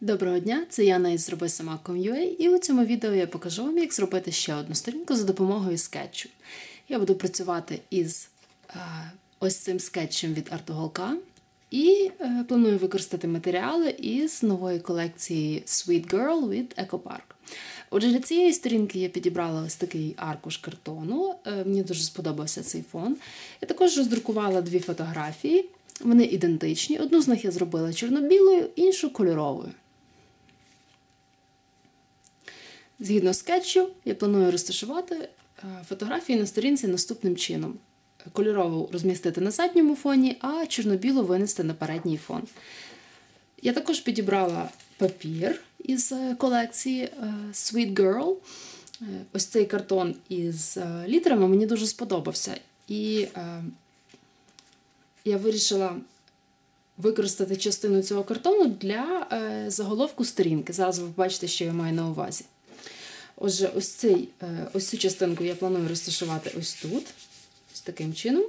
Доброго дня, це Яна із Зроби сама.com.ua і у цьому відео я покажу вам, як зробити ще одну сторінку за допомогою скетчу. Я буду працювати із е, ось цим скетчем від артуголка і е, планую використати матеріали із нової колекції Sweet Girl від EcoPark. Отже, для цієї сторінки я підібрала ось такий аркуш картону. Е, мені дуже сподобався цей фон. Я також роздрукувала дві фотографії. Вони ідентичні. Одну з них я зробила чорно-білою, іншу кольоровою. Згідно скетчу, я планую розташувати е, фотографії на сторінці наступним чином: кольорову розмістити на задньому фоні, а чорно-білу винести на передній фон. Я також підібрала папір із е, колекції е, Sweet Girl. Ось цей картон із літерами мені дуже сподобався. І я вирішила використати частину цього картону для заголовку сторінки. Зараз ви побачите, що я маю на увазі. Отже, ось цей, е, ось цю частинку я планую розташувати ось тут, ось таким чином.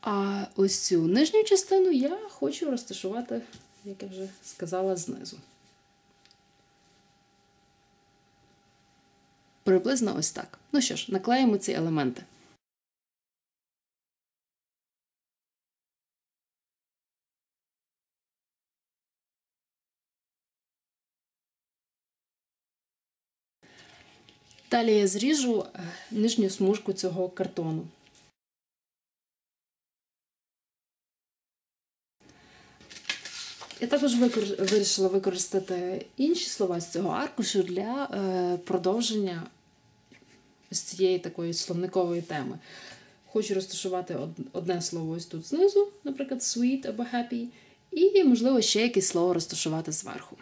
А ось цю нижню частину я хочу розташувати, як я вже сказала, знизу. Приблизно ось так. Ну що ж, наклеїмо ці елементи. Далі я зріжу е, нижню смужку цього картону. Я також вирішила використати інші слова з цього аркушу для е, продовження ось цієї такої словникової теми. Хочу розташувати одне слово ось тут знизу, наприклад, sweet або happy, і, можливо, ще якесь слово розташувати зверху.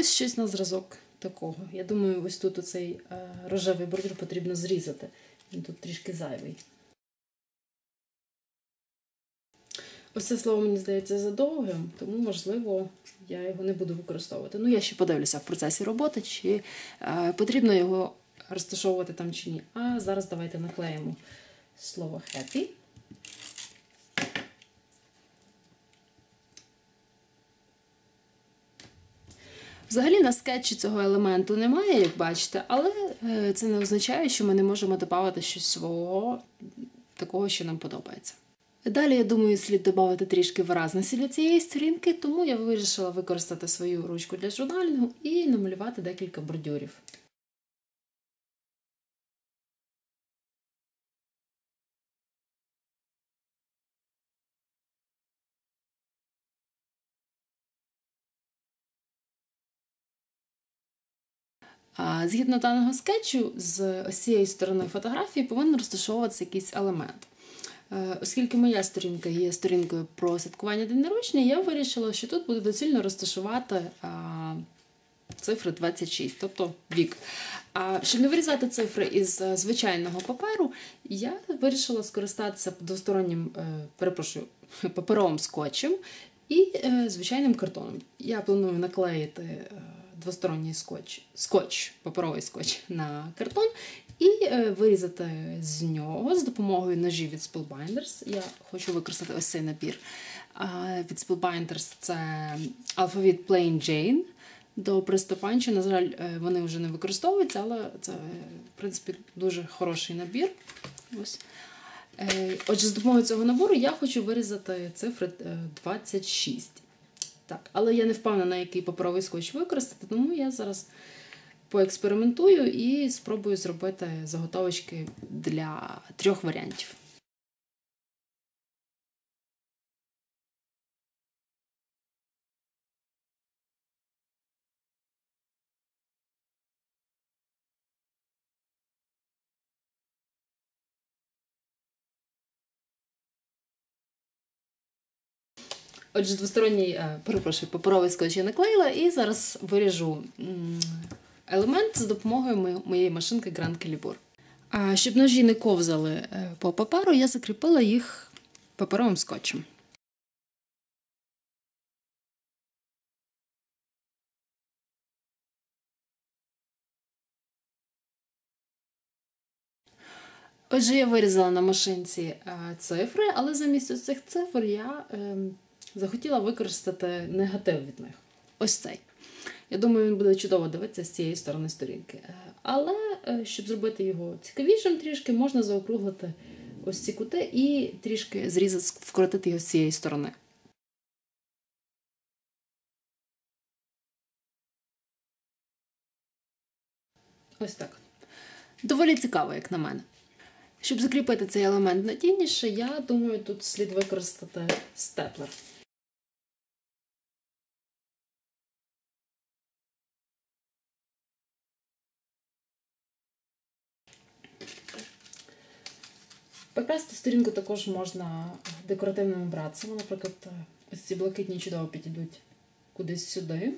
Ось щось на зразок такого. Я думаю, ось тут оцей е, рожевий бордюр потрібно зрізати. Він тут трішки зайвий. Ось це слово, мені здається, задовгим, тому, можливо, я його не буду використовувати. Ну, я ще подивлюся в процесі роботи, чи е, потрібно його розташовувати там чи ні. А зараз давайте наклеїмо слово happy. Взагалі на скетчі цього елементу немає, як бачите, але е, це не означає, що ми не можемо додати щось свого такого, що нам подобається. Далі, я думаю, слід додати трішки виразності для цієї сторінки, тому я вирішила використати свою ручку для журналінгу і намалювати декілька бордюрів. Згідно даного скетчу, з ось цієї сторони фотографії повинен розташовуватися якийсь елемент. Е, оскільки моя сторінка є сторінкою про святкування день народження, я вирішила, що тут буде доцільно розташувати цифри 26, тобто вік. А щоб не вирізати цифри із е, звичайного паперу, я вирішила скористатися двостороннім, е, перепрошую, паперовим скотчем і звичайним картоном. Я планую наклеїти двосторонній скотч, скотч, паперовий скотч на картон, і е, вирізати з нього з допомогою ножів від Spellbinders. Я хочу використати ось цей набір. Від Spellbinders це алфавіт Plain Jane. До приступанчу, на жаль, е, вони вже не використовуються, але це, в принципі, дуже хороший набір. Ось. Е, отже, з допомогою цього набору я хочу вирізати цифри 26. Так, Але я не впевнена, який паперовий скотч використати, тому я зараз поекспериментую і спробую зробити заготовочки для трьох варіантів. Отже, двосторонній, е, перепрошую, паперовий скотч я наклеїла і зараз виріжу елемент за допомогою моєї машинки Grand Calibur. А щоб ножі не ковзали е, по паперу, я закріпила їх паперовим скотчем. Отже, я вирізала на машинці е, цифри, але замість цих цифр я е, захотіла використати негатив від них. Ось цей. Я думаю, він буде чудово дивитися з цієї сторони сторінки. Е, Але е, щоб зробити його цікавішим трішки, можна заокруглити ось ці кути і трішки зрізати, вкоротити його з цієї сторони. Ось так. Доволі цікаво, як на мене. Щоб закріпити цей елемент надійніше, я думаю, тут слід використати степлер. Прикрасити сторінку також можна декоративними братцями. Наприклад, ось ці блакитні чудово підійдуть кудись сюди.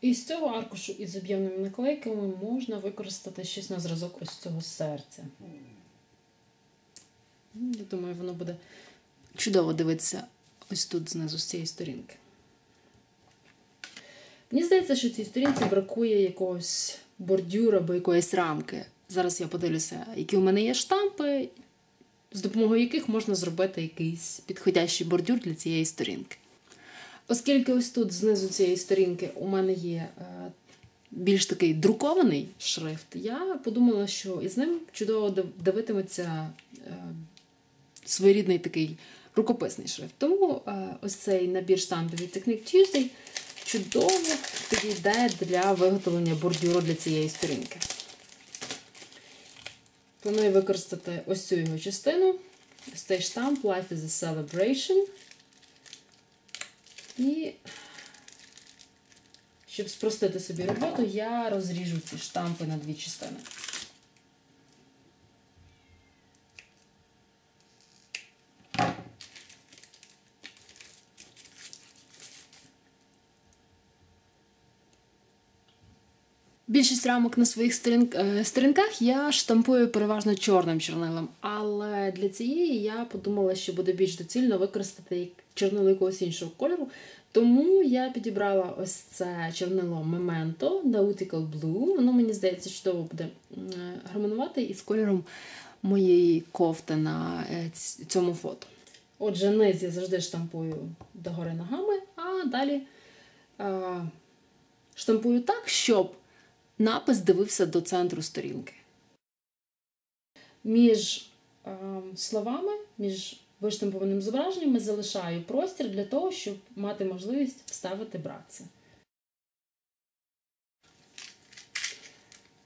І з цього аркушу із об'ємними наклейками можна використати щось на зразок ось цього серця. Ну, Я думаю, воно буде чудово дивитися ось тут знизу з цієї сторінки. Мені здається, що цій сторінці бракує якогось бордюра або якоїсь рамки. Зараз я подивлюся, які у мене є штампи, з допомогою яких можна зробити якийсь підходящий бордюр для цієї сторінки. Оскільки ось тут знизу цієї сторінки у мене є е, більш такий друкований шрифт, я подумала, що із ним чудово дивитиметься е, своєрідний такий рукописний шрифт. Тому е, ось цей набір штампів від Technique Tuesday чудово підійде для виготовлення бордюру для цієї сторінки. Планую використати ось цю його частину. Ось цей штамп Life is a Celebration. І щоб спростити собі роботу, я розріжу ці штампи на дві частини. Більшість рамок на своїх е, сторінках я штампую переважно чорним чорнилом, але для цієї я подумала, що буде більш доцільно використати чорнило якогось іншого кольору. Тому я підібрала ось це чорнило Memento Nautical Blue. Воно мені здається, чудово буде е, гармонувати із кольором моєї кофти на е, цьому фото. Отже, низ я завжди штампую догори ногами, а далі штампую так, щоб напис дивився до центру сторінки. Між е, словами, між виштампованим зображенням залишаю простір для того, щоб мати можливість вставити братці.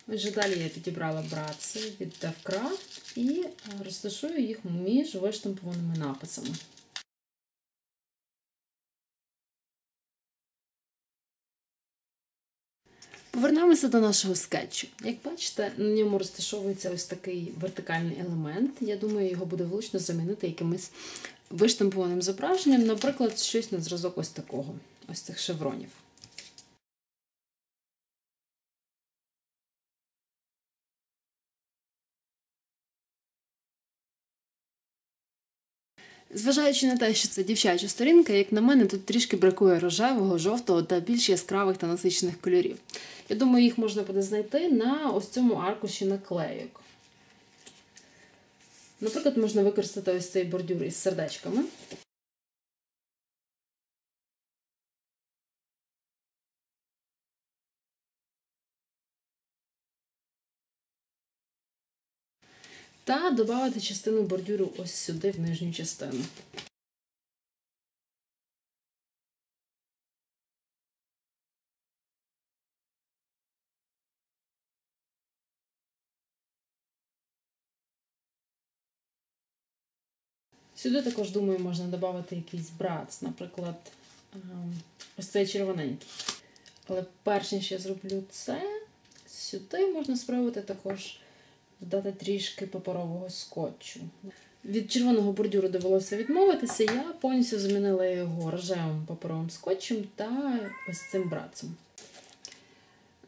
Отже, далі я підібрала братці від DevCraft і е, розташую їх між виштампованими написами. Повернемося до нашого скетчу. Як бачите, на ньому розташовується ось такий вертикальний елемент. Я думаю, його буде влучно замінити якимось виштампованим зображенням, наприклад, щось на зразок ось такого, ось цих шевронів. Зважаючи на те, що це дівчача сторінка, як на мене, тут трішки бракує рожевого, жовтого та більш яскравих та насичених кольорів. Я думаю, їх можна буде знайти на ось цьому аркуші наклейок. Наприклад, можна використати ось цей бордюр із сердечками. Та додати частину бордюру ось сюди, в нижню частину. Сюди також, думаю, можна додати якийсь брац, наприклад, ем, ось цей червоненький. Але перш ніж я зроблю це, сюди можна спробувати також додати трішки паперового скотчу. Від червоного бордюру довелося відмовитися, я повністю замінила його рожевим паперовим скотчем та ось цим братцем.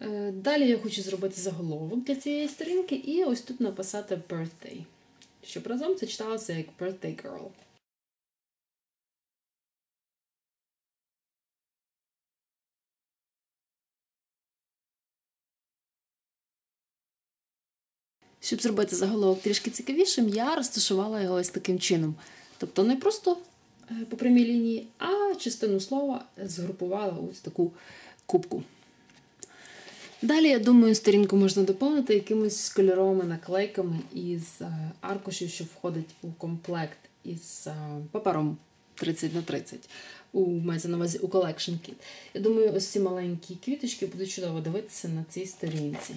Е, Далі я хочу зробити заголовок для цієї сторінки і ось тут написати birthday, щоб разом це читалося як birthday girl. Щоб зробити заголовок трішки цікавішим, я розташувала його ось таким чином. Тобто не просто е, по прямій лінії, а частину слова згрупувала ось таку кубку. Далі, я думаю, сторінку можна доповнити якимись кольоровими наклейками із е, аркушів, що входить у комплект із е, папером 30 на 30 у мається на увазі у Collection Kit. Я думаю, ось ці маленькі квіточки будуть чудово дивитися на цій сторінці.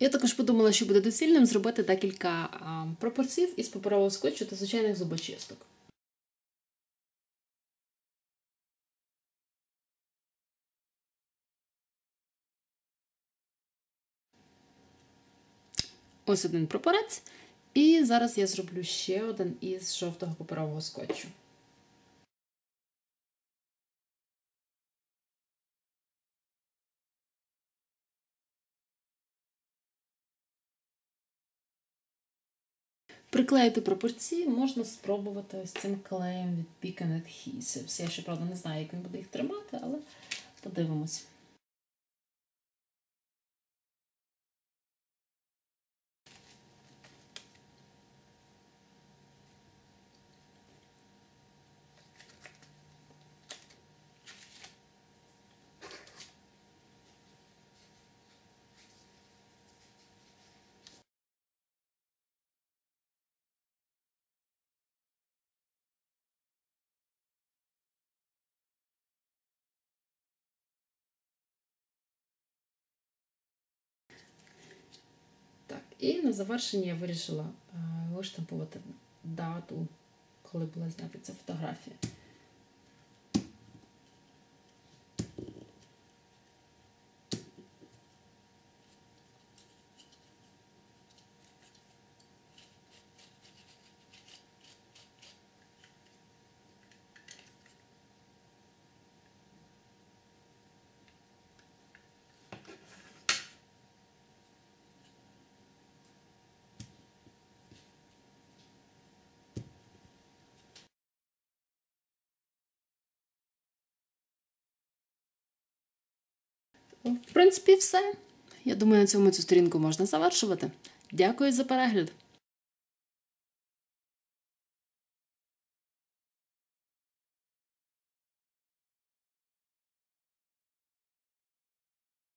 Я також подумала, що буде доцільним зробити декілька а, пропорцій із паперового скотчу та звичайних зубочисток. Ось один прапорець. І зараз я зроблю ще один із жовтого паперового скотчу. Приклеїти пропорції можна спробувати ось цим клеєм від Beacon Adhesives. Я ще, правда, не знаю, як він буде їх тримати, але подивимось. Так, і на завершення я вирішила е, виштампувати дату, коли була знята ця фотографія. В принципі, все. Я думаю, на цьому цю сторінку можна завершувати. Дякую за перегляд!